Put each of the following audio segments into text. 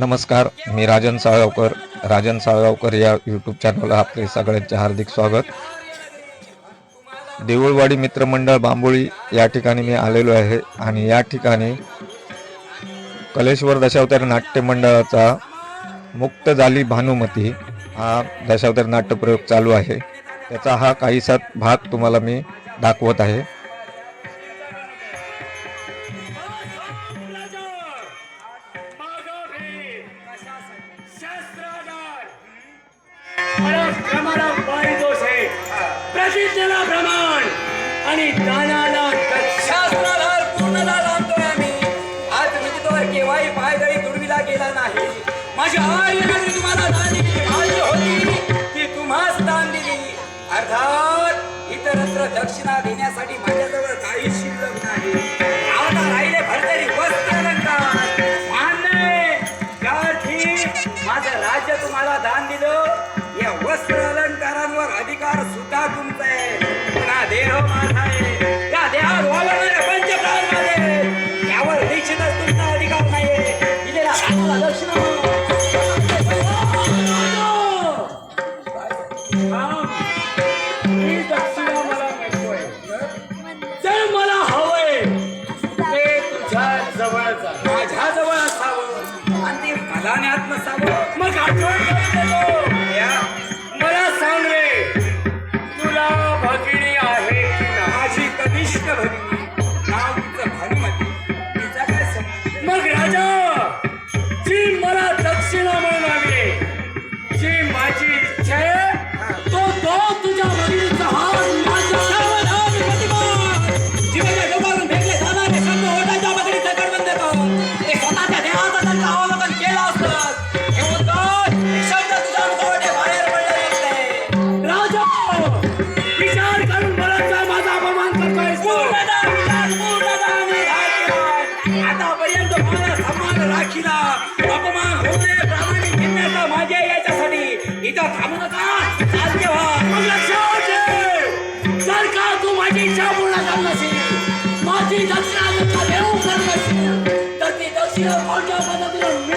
नमस्कार मी राजन साळगावकर. राजन साळगावकर या यूट्यूब चॅनलला आपले सगळ्यांचे हार्दिक स्वागत. देऊळवाडी मित्रमंडळ बांबोळी या ठिकाणी मी आलेलो आहे आणि या ठिकाणी कलेश्वर दशावतार नाट्यमंडळाचा मुक्त झाली भानुमती हा दशावतार नाट्यप्रयोग चालू आहे. त्याचा हा काहीसा भाग तुम्हाला मी दाखवत आहे. प्रमाण. आणि दानाला शास्त्राला पूर्णला लावतोय आम्ही. आज विदितवर केव्हाही पायदळी तुडविला गेला नाही. माझी आई तुम्हाला दान दिली माझी होती. ती तुम्हाच दान दिली. अर्थात इतरत्र दक्षिणा देण्यासाठी माझ्याजवळ काही शिल्लक नाही. आता राहिले भरतरी वस्त्र अलंकार. माझं राज्य तुम्हाला दान दिलं. या वस्त्र अलंकारांवर अधिकार सुद्धा तुमचा आहे. ದಕ್ಷಿಣ आतापर्यंत मला सन्मान राखीला अपमान होणे प्रामाणिक घेण्याचा माझ्या याच्यासाठी. इथं थांबू नका. चालते व्हा लक्षात ठेव. तू माझी इच्छा पूर्ण करत नसेल माझी दक्षिणा देऊ करत नसेल तर ती दक्षिणा कोणत्या पद्धतीने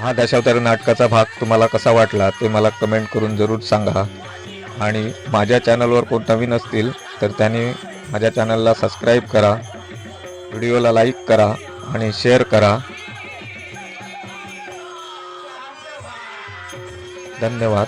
हा दशावतार नाटकाचा भाग तुम्हाला कसा वाटला ते मला कमेंट करून जरूर सांगा. आणि माझ्या चॅनलवर कोण नवीन असतील तर त्यांनी माझ्या चॅनलला सबस्क्राईब करा व्हिडिओला लाईक करा आणि शेअर करा. धन्यवाद.